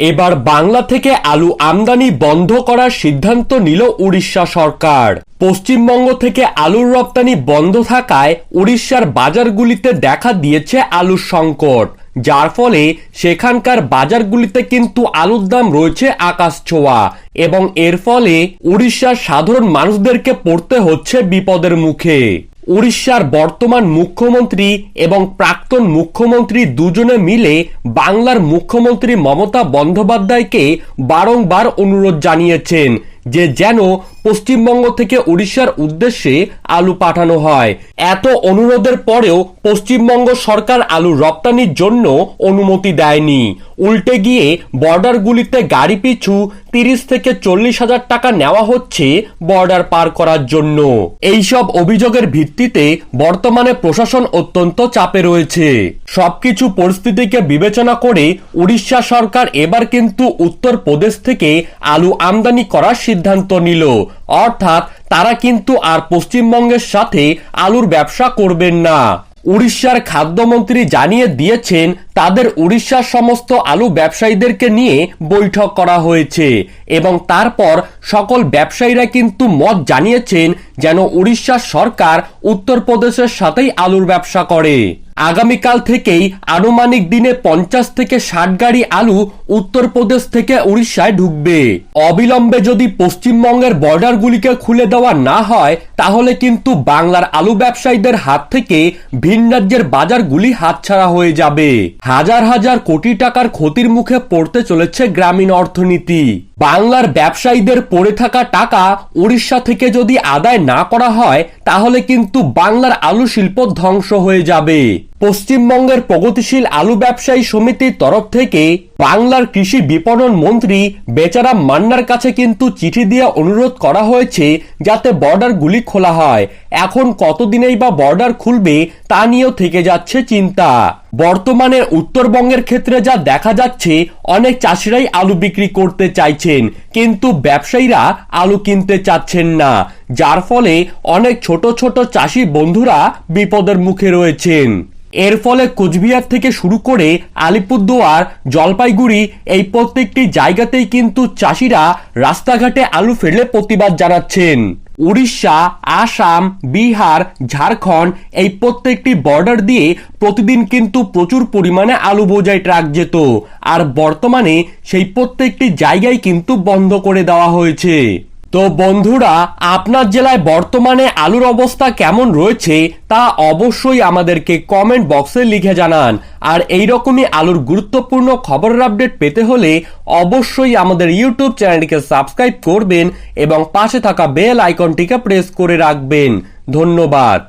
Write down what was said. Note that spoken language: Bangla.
এবার বাংলা থেকে আলু আমদানি বন্ধ করার সিদ্ধান্ত নিল উড়িষ্যা সরকার। পশ্চিমবঙ্গ থেকে আলুর রপ্তানি বন্ধ থাকায় উড়িষ্যার বাজারগুলিতে দেখা দিয়েছে আলুর সংকট। যার ফলে সেখানকার বাজারগুলিতে কিন্তু আলুর দাম রয়েছে আকাশ ছোঁয়া এবং এর ফলে উড়িষ্যার সাধারণ মানুষদেরকে পড়তে হচ্ছে বিপদের মুখে। উড়িষ্যার বর্তমান মুখ্যমন্ত্রী এবং প্রাক্তন মুখ্যমন্ত্রী দুজনে মিলে বাংলার মুখ্যমন্ত্রী মমতা বন্দ্যোপাধ্যায়কে বারংবার অনুরোধ জানিয়েছেন। যে যেন পশ্চিমবঙ্গ থেকে উড়িষ্যার উদ্দেশ্যে আলু পাঠানো হয়। এত অনুরোধের পরেও পশ্চিমবঙ্গ সরকার আলু রপ্তানির জন্য অনুমতি দেয়নি। উল্টে গিয়ে বর্ডারগুলিতে গাড়ি পিছু তিরিশ থেকে চল্লিশ হাজার টাকা নেওয়া হচ্ছে বর্ডার পার করার জন্য। এইসব অভিযোগের ভিত্তিতে বর্তমানে প্রশাসন অত্যন্ত চাপে রয়েছে। সবকিছু পরিস্থিতিকে বিবেচনা করে উড়িষ্যা সরকার এবার কিন্তু উত্তরপ্রদেশ থেকে আলু আমদানি করার সিদ্ধান্ত নিল। অর্থাৎ তারা কিন্তু আর পশ্চিমবঙ্গের সাথে আলুর ব্যবসা করবেন না। উড়িষ্যার খাদ্যমন্ত্রী জানিয়ে দিয়েছেন তাদের উড়িষ্যার সমস্ত আলু ব্যবসায়ীদেরকে নিয়ে বৈঠক করা হয়েছে এবং তারপর সকল ব্যবসায়ীরা কিন্তু মত জানিয়েছেন যেন উড়িষ্যার সরকার উত্তরপ্রদেশের সাথেই আলুর ব্যবসা করে। আগামীকাল থেকেই আনুমানিক দিনে পঞ্চাশ থেকে ষাট গাড়ি আলু উত্তরপ্রদেশ থেকে উড়িষ্যায় ঢুকবে। অবিলম্বে যদি পশ্চিমবঙ্গের বর্ডারগুলিকে খুলে দেওয়া না হয়, তাহলে কিন্তু বাংলার আলু ব্যবসায়ীদের হাত থেকে ভিন রাজ্যের বাজারগুলি হাতছাড়া হয়ে যাবে। হাজার হাজার কোটি টাকার ক্ষতির মুখে পড়তে চলেছে গ্রামীণ অর্থনীতি। বাংলার ব্যবসায়ীদের পড়ে থাকা টাকা উড়িষ্যা থেকে যদি আদায় না করা হয়, তাহলে কিন্তু বাংলার আলু শিল্প ধ্বংস হয়ে যাবে। পশ্চিমবঙ্গের প্রগতিশীল আলু ব্যবসায়ী সমিতির তরফ থেকে বাংলার কৃষি বিপণন মন্ত্রী বেচারাম মান্নার কাছে কিন্তু চিঠি দিয়ে অনুরোধ করা হয়েছে যাতে বর্ডারগুলি খোলা হয়। এখন কতদিনেই বা বর্ডার খুলবে, তা নিয়েও থেকে যাচ্ছে চিন্তা। বর্তমানে উত্তরবঙ্গের ক্ষেত্রে যা দেখা যাচ্ছে, অনেক চাষিরাই আলু বিক্রি করতে চাইছেন কিন্তু ব্যবসায়ীরা আলু কিনতে চাচ্ছেন না, যার ফলে অনেক ছোট ছোট চাষি বন্ধুরা বিপদের মুখে রয়েছেন। এর ফলে কোচবিহার থেকে শুরু করে আলিপুরদুয়ার, জলপাইগুড়ি এই প্রত্যেকটি জায়গাতেই কিন্তু চাষিরা রাস্তাঘাটে আলু ফেলে প্রতিবাদ জানাচ্ছেন। উড়িষ্যা, আসাম, বিহার, ঝাড়খণ্ড এই প্রত্যেকটি বর্ডার দিয়ে প্রতিদিন কিন্তু প্রচুর পরিমাণে আলু বোঝাই ট্রাক যেত। আর বর্তমানে সেই প্রত্যেকটি জায়গায় কিন্তু বন্ধ করে দেওয়া হয়েছে। তো বন্ধুরা, আপনার জেলায় বর্তমানে আলুর অবস্থা কেমন রয়েছে তা অবশ্যই আমাদেরকে কমেন্ট বক্সে লিখে জানান। আর এই রকমই আলুর গুরুত্বপূর্ণ খবরের আপডেট পেতে হলে অবশ্যই আমাদের ইউটিউব চ্যানেলটিকে সাবস্ক্রাইব করবেন এবং পাশে থাকা বেল আইকনটিকে প্রেস করে রাখবেন। ধন্যবাদ।